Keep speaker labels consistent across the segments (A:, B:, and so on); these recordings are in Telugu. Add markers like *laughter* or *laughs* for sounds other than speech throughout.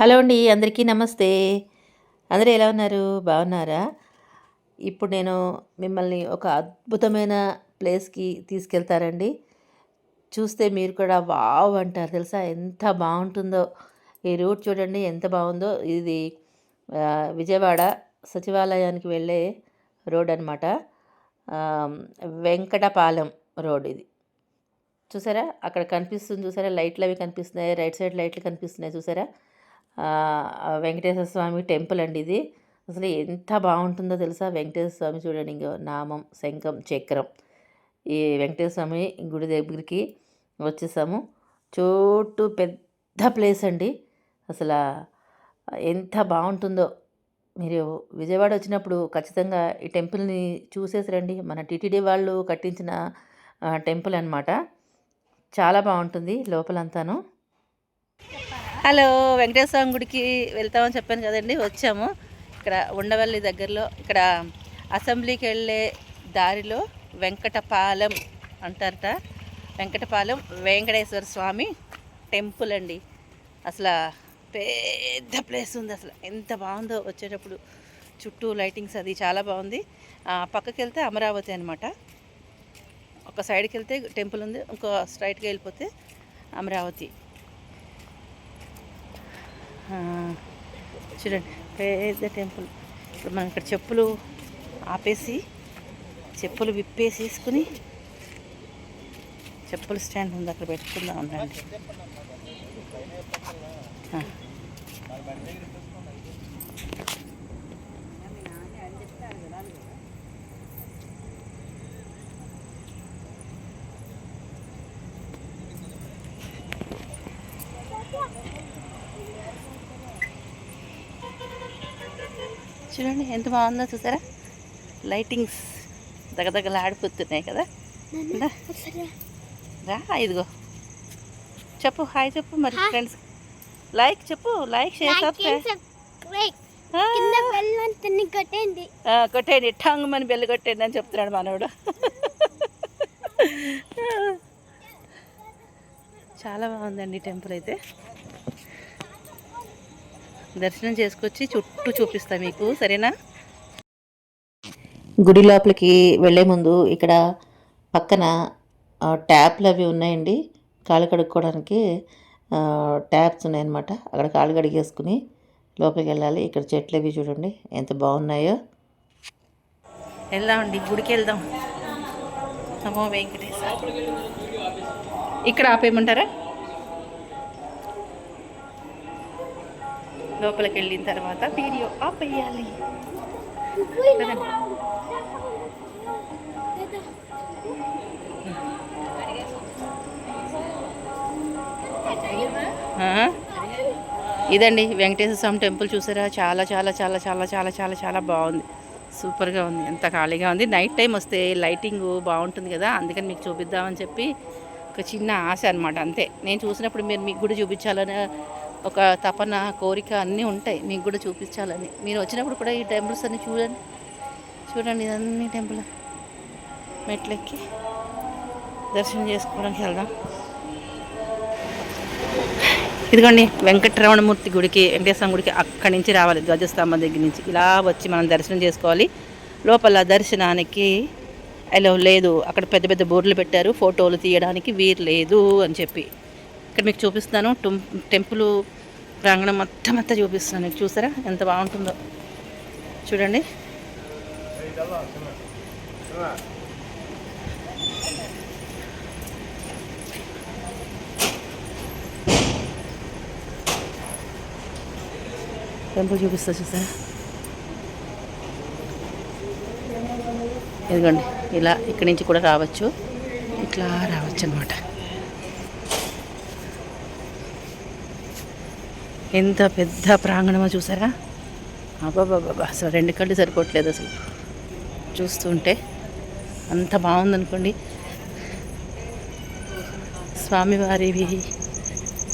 A: హలో అండి అందరికీ నమస్తే. అందరూ ఎలా ఉన్నారు? బాగున్నారా? ఇప్పుడు నేను మిమ్మల్ని ఒక అద్భుతమైన ప్లేస్కి తీసుకెళ్తారండి చూస్తే మీరు కూడా వావ్ అంటారు తెలుసా? ఎంత బాగుంటుందో. ఈ రూట్ చూడండి ఎంత బాగుందో. ఇది విజయవాడ సచివాలయానికి వెళ్ళే రోడ్ అనమాట వెంకటపాలెం రోడ్ ఇది. చూసారా? అక్కడ కనిపిస్తుంది చూసారా? లైట్లు అవి కనిపిస్తున్నాయి. రైట్ సైడ్ లైట్లు కనిపిస్తున్నాయి చూసారా? వెంకటేశ్వర స్వామి టెంపుల్ అండి ఇది. అసలు ఎంత బాగుంటుందో తెలుసా? వెంకటేశ్వర స్వామి చూడండి ఇంకో నామం శంఖం చక్రం. ఈ వెంకటేశ్వర స్వామి గుడి దగ్గరికి వచ్చేసాము. చోటు పెద్ద ప్లేస్ అండి. అసలు ఎంత బాగుంటుందో. మీరు విజయవాడ వచ్చినప్పుడు ఖచ్చితంగా ఈ టెంపుల్ని చూసేసి రండి. మన టీటీడీ వాళ్ళు కట్టించిన టెంపుల్ అనమాట చాలా బాగుంటుంది లోపలంతాను. హలో వెంకటేశ్వర స్వామి గుడికి వెళ్తామని చెప్పాను కదండి వచ్చాము. ఇక్కడ ఉండవల్లి దగ్గరలో ఇక్కడ అసెంబ్లీకి వెళ్ళే దారిలో వెంకటపాలెం అంటారట. వెంకటపాలెం వెంకటేశ్వర స్వామి టెంపుల్ అండి. అసలు పెద్ద ప్లేస్ ఉంది అసలు. ఎంత బాగుందో వచ్చేటప్పుడు చుట్టూ లైటింగ్స్ అది చాలా బాగుంది. పక్కకి వెళ్తే అమరావతి అనమాట ఒక సైడ్కి వెళ్తే టెంపుల్ ఉంది ఇంకో స్ట్రైట్గా వెళ్ళిపోతే అమరావతి. చూడండి పెద్ద టెంపుల్ ఇప్పుడు మనం ఇక్కడ చెప్పులు ఆపేసి చెప్పులు విప్పేసేసుకుని చెప్పుల స్టాండ్ ఉంది అక్కడ పెట్టుకుందాం ఉండండి. చూడండి ఎంత బాగుందో చూసారా? లైటింగ్స్ దగదగలు ఆడిపోతున్నాయి కదా. రా. ఇదిగో. చెప్పు హాయ్ చెప్పు మరి ఫ్రెండ్స్ లైక్ చెప్పు లైక్ ఆ, కొట్టేయండి. ఠంగ్ మన బెల్లు కొట్టేయండి అని చెప్తున్నాడు మనోడు. *laughs* చాలా బాగుందండి టెంపుల్ అయితే. దర్శనం చేసుకొచ్చి చుట్టూ చూపిస్తా మీకు సరేనా? గుడి లోపలికి వెళ్ళే ముందు ఇక్కడ పక్కన ట్యాప్లు అవి ఉన్నాయండి. కాళ్ళు కడుక్కోవడానికి ట్యాప్స్ ఉన్నాయన్నమాట. అక్కడ కాళ్ళు కడిగేసుకుని లోపలికి వెళ్ళాలి. ఇక్కడ చెట్లు అవి చూడండి ఎంత బాగున్నాయో. వెళ్దామండి గుడికి వెళ్దాం. నమో వెంకటేశ్వర ఇక్కడ ఆపేయమంటారా? లోపలికి వెళ్ళిన తర్వాత వీడియో ఆఫ్ అయ్యాలి ఇదండి వెంకటేశ్వర స్వామి టెంపుల్ చూసారా? చాలా చాలా చాలా చాలా చాలా చాలా చాలా బాగుంది. సూపర్గా ఉంది. ఎంత ఖాళీగా ఉంది. నైట్ టైం వస్తే లైటింగ్ బాగుంటుంది కదా. అందుకని మీకు చూపిద్దామని చెప్పి ఒక చిన్న ఆశ అనమాట అంతే. నేను చూసినప్పుడు మీరు మీకు కూడా చూపించాలని ఒక తపన కోరిక అన్నీ ఉంటాయి. మీకు కూడా చూపించాలని. మీరు వచ్చినప్పుడు కూడా ఈ టెంపుల్స్ అన్ని చూడండి. చూడండి ఇదన్నీ టెంపుల్. మెట్లెక్కి దర్శనం చేసుకోవడానికి వెళ్దాం. ఇదిగోండి వెంకటరమణమూర్తి గుడికి వెంకటేశ్వర గుడికి అక్కడి నుంచి రావాలి. ధ్వజస్తంభం దగ్గర నుంచి. ఇలా వచ్చి మనం దర్శనం చేసుకోవాలి. లోపల దర్శనానికి అలో లేదు. అక్కడ పెద్ద పెద్ద బోర్డులు పెట్టారు. ఫోటోలు తీయడానికి వీరు లేదు అని చెప్పి. ఇక్కడ మీకు చూపిస్తాను టుం- టెంపుల్ ప్రాంగణం మొత్తం అంతా చూపిస్తున్నాను. మీకు చూసారా? ఎంత బాగుంటుందో. చూడండి. టెంపుల్ చూపిస్తా చూసారా? ఇదిగోండి. ఇలా ఇక్కడి నుంచి కూడా రావచ్చు. ఇట్లా రావచ్చు అనమాట ఎంత పెద్ద ప్రాంగణమో చూసారా? అబ్బాబాబా అసలు రెండు కళ్ళు సరిపోవట్లేదు అసలు. చూస్తుంటే అంత బాగుందనుకోండి. స్వామివారివి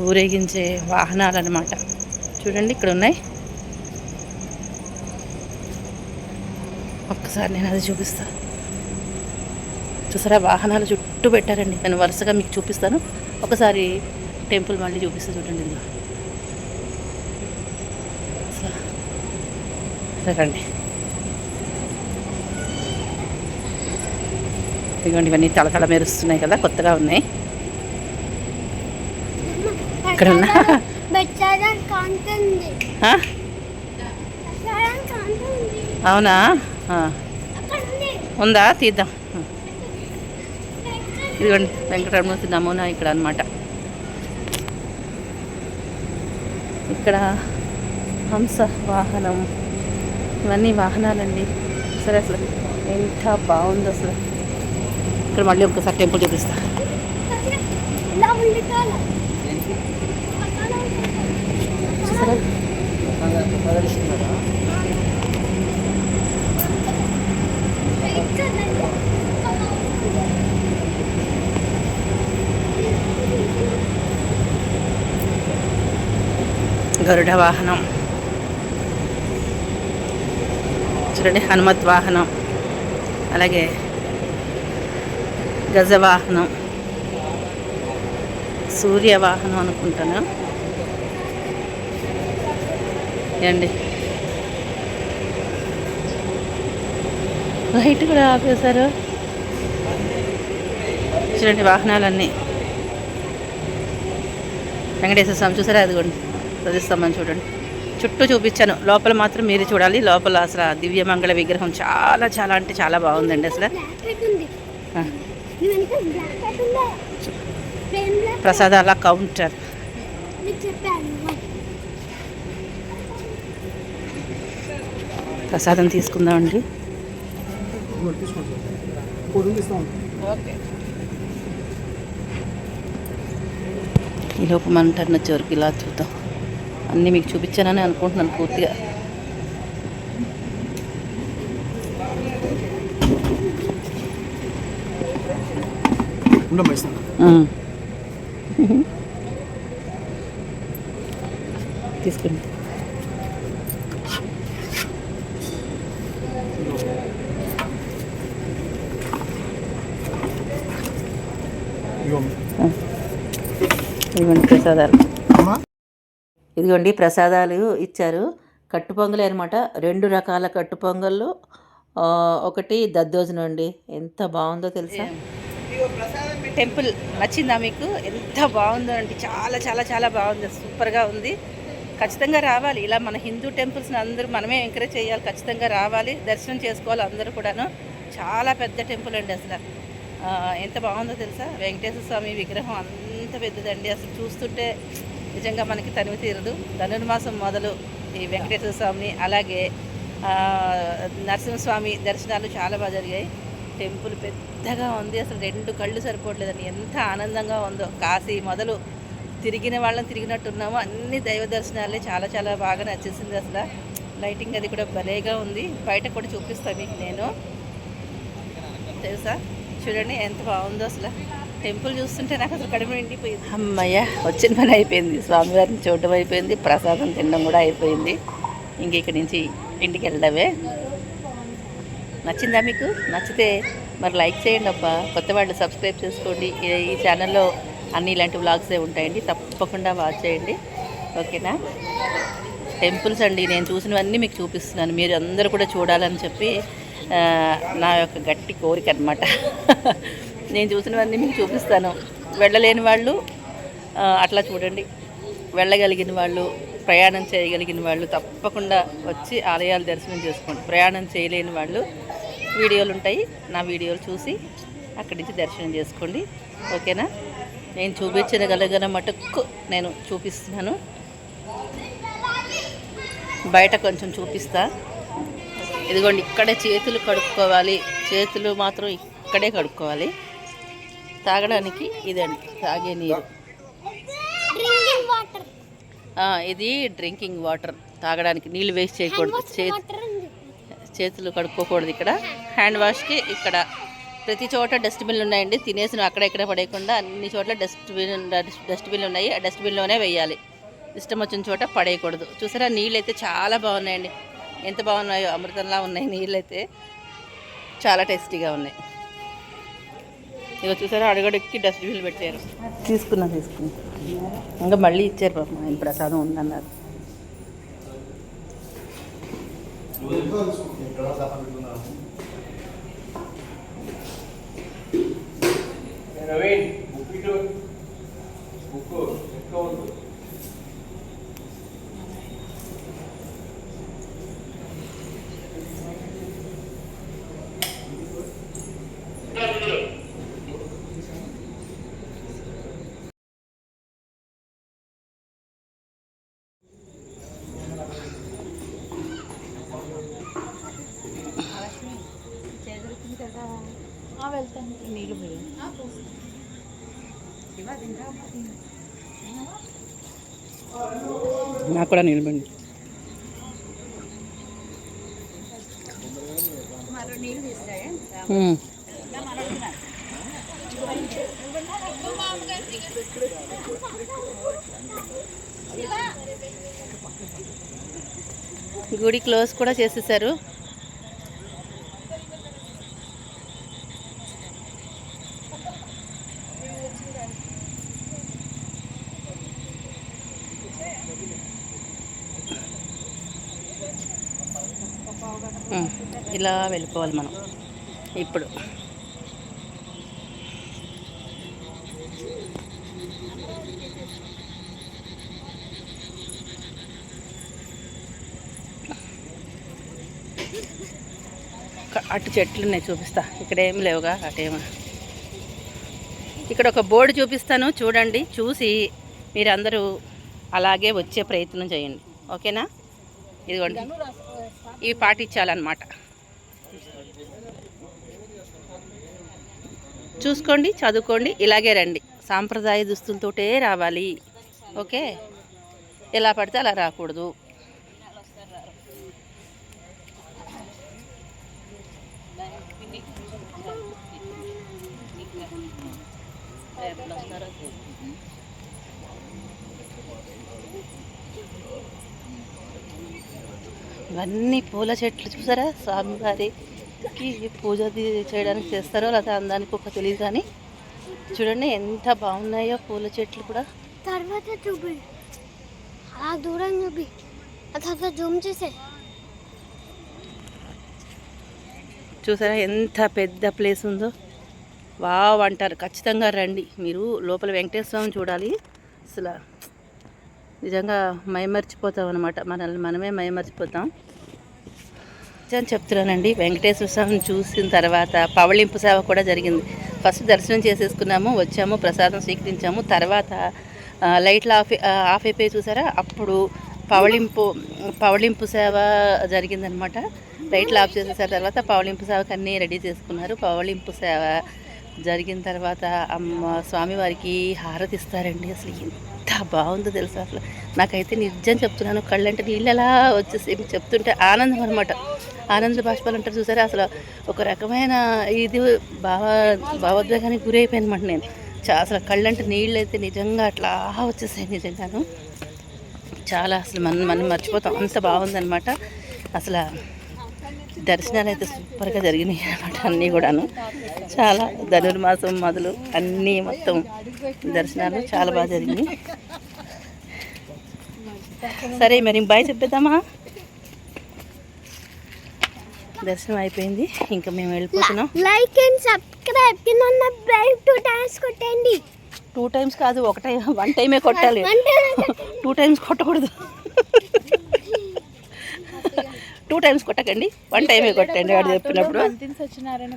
A: ఊరేగించే వాహనాలు అనమాట చూడండి ఇక్కడ ఉన్నాయి ఒక్కసారి నేను అది చూపిస్తాను చూసారా వాహనాలు చుట్టూ పెట్టారండి. నేను వరుసగా మీకు చూపిస్తాను. ఒకసారి టెంపుల్ మళ్ళీ చూపిస్తాను చూడండి చూడండి ఇదిగోండి ఇవన్నీ తలతల మెరుస్తున్నాయి కదా కొత్తగా ఉన్నాయి. ఇక్కడ ఉన్నా? అవునా?
B: ఉంది?
A: తీద్దాం. ఇదిగోండి వెంకటరమూర్తి నమూనా ఇక్కడ అన్నమాట. ఇక్కడ హంస వాహనం ఇవన్నీ వాహనాలండి. సరే అసలు ఎంత బాగుందో అసలు. ఇక్కడ మళ్ళీ ఒక్కసారి టెంపుల్ చూపిస్తా. చూసారా? గరుడ వాహనం. చూడండి హనుమత్ వాహనం. అలాగే గజవాహనం. సూర్య వాహనం అనుకుంటాను. ఏండి లైట్ కూడా ఆపేశారు. చూడండి వాహనాలన్నీ. వెంకటేశ్వర స్వామి చూసారా? అదిగోండి ప్రతిస్తామని చూడండి. చుట్టూ చూపించాను. లోపల మాత్రం మీరు చూడాలి. లోపల అసలు దివ్యమంగళ విగ్రహం చాలా చాలా అంటే చాలా బాగుందండి అసలు. ప్రసాదాల కౌంటర్. ప్రసాదం తీసుకుందామండి ఈ లోపు మన టర్న్ వచ్చే వరకు ఇలా చూద్దాం. అన్నీ మీకు చూపించానని అనుకుంటున్నాను పూర్తిగా. తీసుకోండి ఇదిగోండి ప్రసాదాలు.
C: ఇదిగోండి ప్రసాదాలు ఇచ్చారు. కట్టు పొంగలే అనమాట రెండు రకాల కట్టు పొంగళ్ళు ఒకటి దద్దోజనం అండి. ఎంత బాగుందో తెలుసా?
A: టెంపుల్ నచ్చిందా మీకు? ఎంత బాగుందో అండి. చాలా చాలా చాలా బాగుంది. సూపర్గా ఉంది. ఖచ్చితంగా రావాలి. ఇలా మన హిందూ టెంపుల్స్ని అందరూ మనమే ఎంకరేజ్ చేయాలి. ఖచ్చితంగా రావాలి. దర్శనం చేసుకోవాలి అందరూ కూడాను. చాలా పెద్ద టెంపుల్ అండి అసలు. ఎంత బాగుందో తెలుసా? వెంకటేశ్వర స్వామి విగ్రహం అంత పెద్దదండి. అసలు చూస్తుంటే నిజంగా మనకి తనివి తీరదు. ధనుర్మాసం మొదలు ఈ వెంకటేశ్వర స్వామిని అలాగే నరసింహస్వామి దర్శనాలు చాలా బాగా జరిగాయి. టెంపుల్ పెద్దగా ఉంది. అసలు రెండు కళ్ళు సరిపోవట్లేదని ఎంత ఆనందంగా ఉందో. కాశీ మొదలు తిరిగిన వాళ్ళని తిరిగినట్టున్నాము. అన్ని దైవ దర్శనాలే చాలా చాలా బాగా నచ్చేసింది అసలు. లైటింగ్ అది కూడా భలేగా ఉంది. బయట కూడా చూపిస్తాను మీకు నేను. తెలుసా? చూడండి ఎంత బాగుందో అసలు. టెంపుల్ చూస్తుంటే నాకు అసలు కడుపు నిండిపోయింది. అమ్మయ్య వచ్చిన పని అయిపోయింది. స్వామివారిని చూడడం అయిపోయింది. ప్రసాదం తినడం కూడా అయిపోయింది. ఇంక ఇక్కడి నుంచి ఇంటికి వెళ్ళడమే నచ్చిందా మీకు? నచ్చితే మరి లైక్ చేయండి అబ్బా. కొత్త వాళ్ళు సబ్స్క్రైబ్ చేసుకోండి. ఈ- ఛానల్లో అన్ని ఇలాంటి వ్లాగ్సే ఉంటాయండి తప్పకుండా వాచ్ చేయండి. ఓకేనా? టెంపుల్స్ అండి నేను చూసినవన్నీ మీకు చూపిస్తున్నాను. మీరు అందరూ కూడా చూడాలని చెప్పి నా యొక్క గట్టి కోరిక అనమాట నేను చూసినవన్నీ మీకు చూపిస్తాను. వెళ్ళలేని వాళ్ళు అట్లా చూడండి. వెళ్ళగలిగిన వాళ్ళు ప్రయాణం చేయగలిగిన వాళ్ళు తప్పకుండా వచ్చి ఆలయాలు దర్శనం చేసుకోండి. ప్రయాణం చేయలేని వాళ్ళు వీడియోలు ఉంటాయి. నా వీడియోలు చూసి అక్కడి నుంచి దర్శనం చేసుకోండి. ఓకేనా? నేను చూపించగలిగిన మటుకు నేను చూపిస్తున్నాను. బయట కొంచెం చూపిస్తాను ఇదిగోండి ఇక్కడే చేతులు కడుక్కోవాలి. చేతులు మాత్రం ఇక్కడే కడుక్కోవాలి. తాగడానికి ఇదండి తాగే నీరు.
C: ఇది డ్రింకింగ్ వాటర్. తాగడానికి నీళ్ళు వేస్ట్ చేయకూడదు. చేతులు కడుక్కోకూడదు ఇక్కడ. హ్యాండ్ వాష్కి ఇక్కడ ప్రతి చోట డస్ట్బిన్లు ఉన్నాయండి. తినేసిన అక్కడ ఇక్కడ పడేయకుండా అన్ని చోట్ల డస్ట్బిన్ డస్ట్బిన్లు ఉన్నాయి. ఆ డస్ట్బిన్లోనే వేయాలి. ఇష్టం వచ్చిన చోట పడేయకూడదు. చూసారా నీళ్ళు అయితే చాలా బాగున్నాయండి. ఎంత బాగున్నాయో అమృతంలా ఉన్నాయి నీళ్ళు అయితే చాలా టేస్టీగా ఉన్నాయి. ఇక చూసారా అడుగడుక్కి డస్ట్బిన్లు పెట్టారు. తీసుకున్నా తీసుకున్నా. ఇంకా మళ్ళీ ఇచ్చారు పాపం ఆయన ప్రసాదం ఉందన్నారు.
D: నవీన్ బుక్ ఇటు బుక్ ఎక్కువ
A: నాకు కూడా నిలబండి. గుడి క్లోజ్ కూడా చేసేసారు. ఇలా వెళ్ళిపోవాలి మనం. ఇప్పుడు. అటు చెట్లు ఉన్నాయి చూపిస్తా. ఇక్కడ ఏం లేవుగా అటేమో ఇక్కడ ఒక బోర్డు చూపిస్తాను చూడండి చూసి మీరందరూ అలాగే వచ్చే ప్రయత్నం చేయండి. ఓకేనా? ఇదిగోండి. ఇవి పాటించాలన్నమాట. చూసుకోండి చదువుకోండి ఇలాగే రండి. సాంప్రదాయ దుస్తులతోటే రావాలి. ఓకే? ఎలా పడితే అలా రాకూడదు. ఇవన్నీ పూల చెట్లు చూసారా? స్వామివారి స్వామివారికి పూజ చేయడానికి చేస్తారో లేదా అందానికి ఒక తెలియదు కానీ చూడండి ఎంత బాగున్నాయో పూల చెట్లు కూడా.
B: తర్వాత చూపి. అలా దూరం చూపి. ఆ తర్వాత జూమ్ చేసే.
A: చూసారా ఎంత పెద్ద ప్లేస్ ఉందో? వావ్ అంటారు. ఖచ్చితంగా రండి. మీరు లోపల వెంకటేశ్వర చూడాలి. అసలు నిజంగా మైమర్చిపోతాం అనమాట మనల్ని మనమే మైమర్చిపోతాం. అని చెప్తున్నానండి. వెంకటేశ్వర స్వామిని చూసిన తర్వాత పవళింపు సేవ కూడా జరిగింది. ఫస్ట్ దర్శనం చేసేసుకున్నాము వచ్చాము ప్రసాదం స్వీకరించాము. తర్వాత లైట్లు ఆఫ్ ఆఫ్ అయిపోయి చూసారా? అప్పుడు పవళింపు పవళింపు సేవ జరిగిందనమాట. లైట్లు ఆఫ్ చేసేసారు తర్వాత పవళింపు సేవకు అన్నీ రెడీ చేసుకున్నారు. పవళింపు సేవ జరిగిన తర్వాత అమ్మ స్వామివారికి హారతి ఇస్తారండి అసలు ఎంత బాగుందో తెలుసా అసలు. నాకైతే నిజం చెప్తున్నాను కళ్ళంటే నీళ్ళు ఎలా వచ్చేసి చెప్తుంటే ఆనందం అనమాట ఆనంద బాష్పాలు అంటారు చూసారా? అసలు ఒక రకమైన ఇది భావ భావోద్వేగానికి గురి అయిపోయినమాట నేను. చా అసలు కళ్ళంటే నీళ్ళు అయితే నిజంగా అట్లా వచ్చేసాయి నిజంగాను. చాలా అసలు మనం మనం మర్చిపోతాం. అంత బాగుందనమాట అసలు దర్శనాలు అయితే సూపర్గా జరిగినాయి అనమాట అన్నీ కూడాను. చాలా ధనుర్మాసం మొదలు అన్నీ మొత్తం దర్శనాలు చాలా బాగా జరిగినాయి. సరే మరి బాయ్ చెప్పేద్దామా? దర్శనం అయిపోయింది. ఇంకా మేము వెళ్ళిపోతున్నాం.
B: లైక్ అండ్ సబ్స్క్రైబ్ కింద బెల్ టూ టైమ్స్ కొట్టండి.
A: టూ టైమ్స్ కాదు ఒకటే వన్ టైమే కొట్టాలి. టూ టైమ్స్ కొట్టకూడదు. టూ టైమ్స్ కొట్టకండి. వన్ టైమే కొట్టండి వాడు చెప్పినప్పుడు.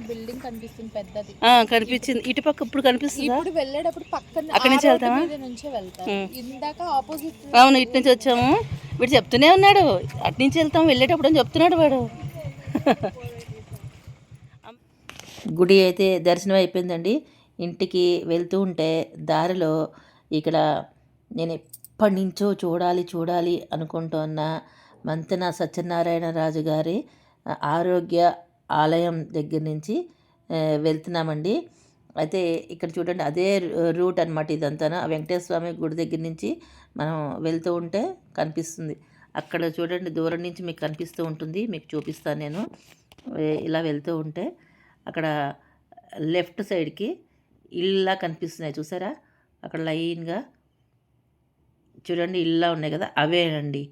E: బిల్డింగ్ కనిపిస్తుంది పెద్దది.
A: ఆ, కనిపించింది. ఇటుపక్క ఇప్పుడు కనిపిస్తుందా?
E: ఇప్పుడు వెళ్ళేటప్పుడు పక్కన
A: అక్కడి నుంచి వెళ్తామా?
E: మీద నుంచే వెళ్తాం ఇందాక ఆపోజిట్
A: అవును ఇటు నుంచి వచ్చాము. వీడు చెప్తూనే ఉన్నాడు. అటు నుంచి వెళ్తాం వెళ్ళేటప్పుడు అని చెప్తున్నాడు వాడు.
C: గుడి అయితే దర్శనం అయిపోయిందండి. ఇంటికి వెళ్తూ ఉంటే దారిలో ఇక్కడ నేను ఎప్పటి నుంచో చూడాలి చూడాలి అనుకుంటున్న మంతెన సత్యనారాయణ రాజు గారి ఆరోగ్య ఆలయం దగ్గర నుంచి వెళ్తున్నామండి. అయితే ఇక్కడ చూడండి అదే రూట్ అనమాట ఇదంతా వెంకటేశ్వర స్వామి గుడి దగ్గర నుంచి మనం వెళ్తూ ఉంటే కనిపిస్తుంది. అక్కడ చూడండి దూరం నుంచి మీకు కనిపిస్తూ ఉంటుంది. మీకు చూపిస్తాను నేను. ఇలా వెళ్తూ ఉంటే అక్కడ లెఫ్ట్ సైడ్కి ఇల్లా కనిపిస్తున్నాయి. చూసారా? అక్కడ లైన్గా చూడండి ఇల్లా ఉన్నాయి కదా? అవేనండి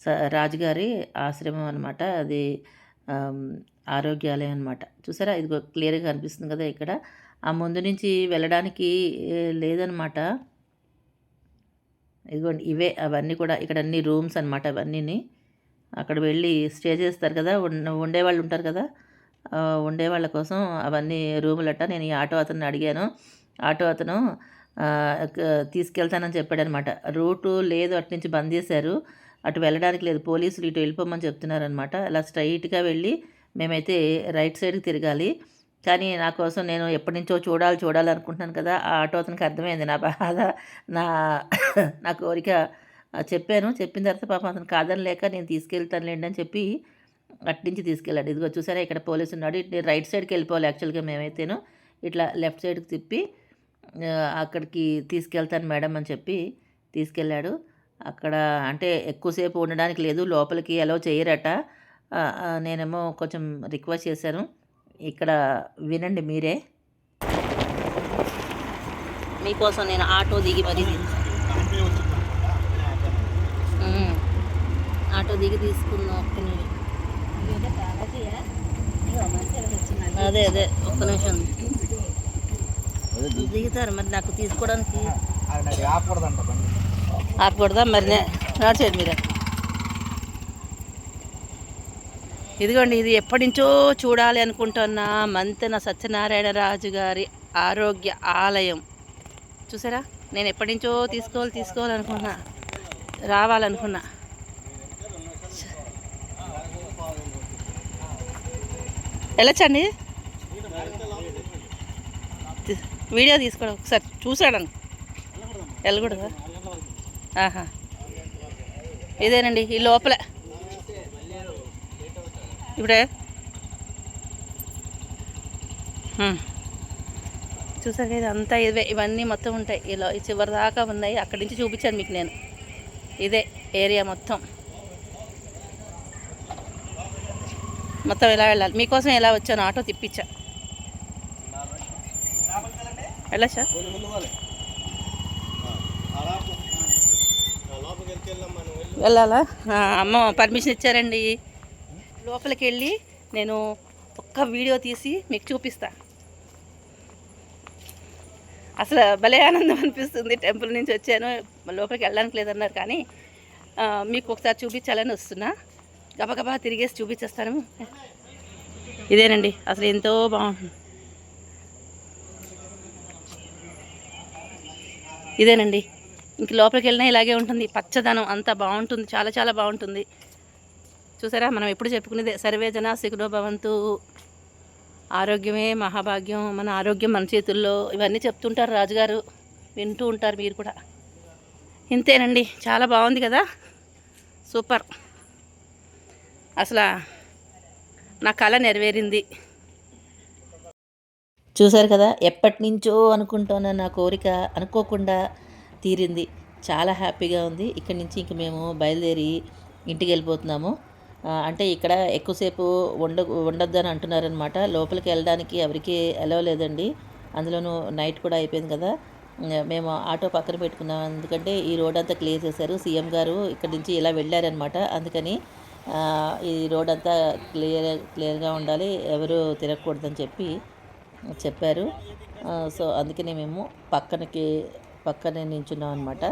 C: స రాజుగారి ఆశ్రమం అనమాట అది ఆరోగ్యాలయం అనమాట చూసారా? ఇది క్లియర్గా కనిపిస్తుంది కదా ఇక్కడ. ఆ ముందు నుంచి వెళ్ళడానికి లేదనమాట ఇదిగోండి ఇవే అవన్నీ కూడా ఇక్కడ అన్ని రూమ్స్ అనమాట అవన్నీని. అక్కడ వెళ్ళి స్టే చేస్తారు కదా ఉండేవాళ్ళు ఉంటారు కదా ఉండేవాళ్ళ కోసం అవన్నీ రూములట. నేను ఈ ఆటో అతను అడిగాను. ఆటో అతను తీసుకెళ్తానని చెప్పాడనమాట. రూటు లేదు అటు నుంచి బంద్ చేశారు. అటు వెళ్ళడానికి లేదు పోలీసులు ఇటు వెళ్ళిపోమని చెప్తున్నారనమాట. అలా స్ట్రైట్గా వెళ్ళి మేమైతే రైట్ సైడ్కి తిరగాలి. కానీ నా కోసం నేను ఎప్పటి నుంచో చూడాలి చూడాలనుకుంటున్నాను కదా ఆ ఆటో అతనికి అర్థమైంది. నా బాధ నా నా కోరిక చెప్పాను. చెప్పిన తర్వాత పాపం అతను కాదని లేక నేను తీసుకెళ్తానులేండి అని చెప్పి అటు నుంచి తీసుకెళ్ళాడు. ఇదిగో చూసారా ఇక్కడ పోలీసు ఉన్నాడు. ఇటు రైట్ సైడ్కి వెళ్ళిపోవాలి యాక్చువల్గా మేమైతేను. ఇట్లా లెఫ్ట్ సైడ్కి తిప్పి అక్కడికి తీసుకెళ్తాను మేడం అని చెప్పి తీసుకెళ్ళాడు. అక్కడ అంటే ఎక్కువసేపు ఉండడానికి లేదు లోపలికి అలో చేయరట. నేనేమో కొంచెం రిక్వెస్ట్ చేశాను. ఇక్కడ వినండి మీరే. మీకోసం నేను ఆటో దిగి మరీ. ఆటో దిగి తీసుకున్నా ఒక్క నిమిషం. అదే అదే ఒక్క నిమిషం. దిగుతారు మరి నాకు తీసుకోవడానికి.
A: ఆపకూడదా? మరి నే- నడిచేది మీరే. ఇదిగోండి ఇది ఎప్పటి నుంచో చూడాలి అనుకుంటున్న మంతెన సత్యనారాయణ రాజు గారి ఆరోగ్య ఆలయం. చూసారా? నేను ఎప్పటి నుంచో తీసుకోవాలి తీసుకోవాలనుకున్నా రావాలనుకున్నా. వెళ్ళొచ్చండి వీడియో తీసుకోవడం ఒకసారి చూసాడను వెళ్ళకూడదా? ఆహా. ఇదేనండి ఈ లోపల. ఇప్పుడే చూసాక ఇది అంతా ఇవే ఇవన్నీ మొత్తం ఉంటాయి ఇలా ఈ చివరి దాకా ఉన్నాయి అక్కడి నుంచి చూపించాను మీకు నేను ఇదే ఏరియా మొత్తం మొత్తం ఎలా వెళ్ళాలి మీకోసం ఎలా వచ్చాను ఆటో తిప్పించా వెళ్ళచ్చా వెళ్ళాలా అమ్మ పర్మిషన్ ఇచ్చారండి లోపలికి వెళ్ళి నేను ఒక్క వీడియో తీసి మీకు చూపిస్తా. అసలు భలే ఆనందం అనిపిస్తుంది టెంపుల్ నుంచి వచ్చాను లోపలికి వెళ్ళడానికి లేదన్నారు కానీ మీకు ఒకసారి చూపించాలని వస్తున్నా. గబగబా తిరిగేసి చూపించేస్తాను. ఇదేనండి అసలు ఎంతో బాగుంటుంది ఇదేనండి. ఇంక లోపలికి వెళ్ళినా ఇలాగే ఉంటుంది పచ్చదనం అంతా బాగుంటుంది చాలా చాలా బాగుంటుంది. చూసారా? మనం ఎప్పుడు చెప్పుకునేదే సర్వే జన భవంతు. ఆరోగ్యమే మహాభాగ్యం. మన ఆరోగ్యం మన చేతుల్లో. ఇవన్నీ చెప్తుంటారు రాజుగారు. వింటూ ఉంటారు మీరు కూడా. ఇంతేనండి. చాలా బాగుంది కదా? సూపర్. అసలు నా కళ నెరవేరింది.
C: చూశారు కదా? ఎప్పటి నుంచో అనుకుంటున్న నా కోరిక అనుకోకుండా తీరింది. చాలా హ్యాపీగా ఉంది. ఇక్కడి నుంచి ఇంక మేము బయలుదేరి ఇంటికి వెళ్ళిపోతున్నాము. అంటే ఇక్కడ ఎక్కువసేపు ఉండ ఉండొద్దని అంటున్నారనమాట. లోపలికి వెళ్ళడానికి ఎవరికి అలవ్ లేదండి. అందులోనూ నైట్ కూడా అయిపోయింది కదా. మేము ఆటో పక్కన పెట్టుకున్నాం. ఎందుకంటే ఈ రోడ్ అంతా క్లియర్ చేశారు. సీఎం గారు ఇక్కడి నుంచి ఇలా వెళ్ళారనమాట. అందుకని ఈ రోడ్ అంతా క్లియర్ క్లియర్గా ఉండాలి. ఎవరు తిరగకూడదని చెప్పి చెప్పారు. సో అందుకనే మేము పక్కనకి పక్కనే నించున్నాం అనమాట.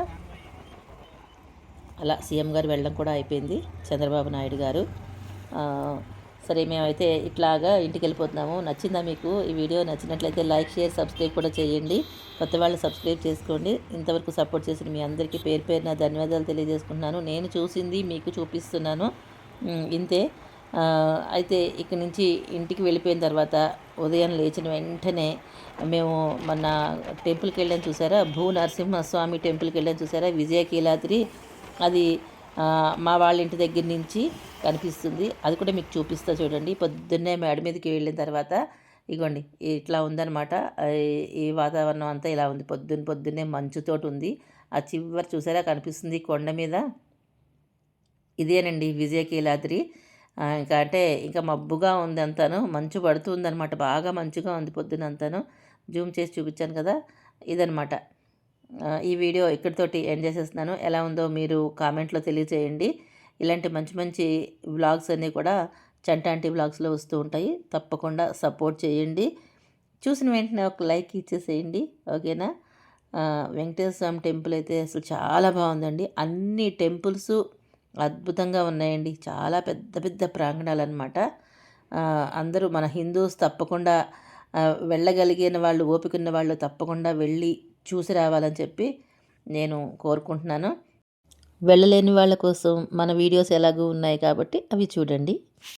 C: అలా సీఎం గారు వెళ్ళడం కూడా అయిపోయింది చంద్రబాబు నాయుడు గారు. సరే మేమైతే ఇట్లాగా ఇంటికి వెళ్ళిపోతున్నాము. నచ్చిందా మీకు ఈ వీడియో? నచ్చినట్లయితే లైక్ షేర్ సబ్స్క్రైబ్ కూడా చేయండి. కొత్త వాళ్ళు సబ్స్క్రైబ్ చేసుకోండి. ఇంతవరకు సపోర్ట్ చేసిన మీ అందరికీ పేరు పేరున ధన్యవాదాలు తెలియజేసుకుంటున్నాను. నేను చూసింది మీకు చూపిస్తున్నాను. ఇంతే. అయితే ఇక్కడి నుంచి ఇంటికి వెళ్ళిపోయిన తర్వాత ఉదయం లేచిన వెంటనే మేము మన టెంపుల్కి వెళ్ళాం చూసారా? భూ నరసింహస్వామి టెంపుల్కి వెళ్ళాం చూసారా? విజయకీలాద్రి అది మా వాళ్ళ ఇంటి దగ్గర నుంచి కనిపిస్తుంది. అది కూడా మీకు చూపిస్తా చూడండి. పొద్దున్నే మేడ మీదకి వెళ్ళిన తర్వాత ఇగోండి ఇట్లా ఉందన్నమాట. ఈ- వాతావరణం అంతా ఇలా ఉంది. పొద్దున్న పొద్దున్నే మంచుతోటి ఉంది. ఆ చివరి చూసారా కనిపిస్తుంది కొండ మీద. ఇదేనండి విజయకీలాద్రి. ఇంకా అంటే ఇంకా మబ్బుగా ఉంది అంతాను. మంచు పడుతుంది అనమాట బాగా మంచుగా ఉంది పొద్దున అంతాను. జూమ్ చేసి చూపించాను కదా. ఇదనమాట ఈ వీడియో ఇక్కడితోటి ఎండ్ చేసేస్తున్నాను. ఎలా ఉందో మీరు కామెంట్లో తెలియజేయండి ఇలాంటి మంచి మంచి వ్లాగ్స్ అన్నీ కూడా చంటాంటి వ్లాగ్స్లో వస్తూ ఉంటాయి. తప్పకుండా సపోర్ట్ చేయండి. చూసిన వెంటనే ఒక లైక్ ఇచ్చేసేయండి. ఓకేనా? వెంకటేశ్వర స్వామి టెంపుల్ అయితే అసలు చాలా బాగుందండి. అన్ని టెంపుల్స్ అద్భుతంగా ఉన్నాయండి. చాలా పెద్ద పెద్ద ప్రాంగణాలు అనమాట అందరూ మన హిందూస్ తప్పకుండా వెళ్ళగలిగిన వాళ్ళు ఓపిక ఉన్న వాళ్ళు తప్పకుండా వెళ్ళి చూసి రావాలని చెప్పి నేను కోరుకుంటున్నాను. వెళ్ళలేని వాళ్ళ కోసం మన వీడియోస్ ఎలాగూ ఉన్నాయి కాబట్టి అవి చూడండి.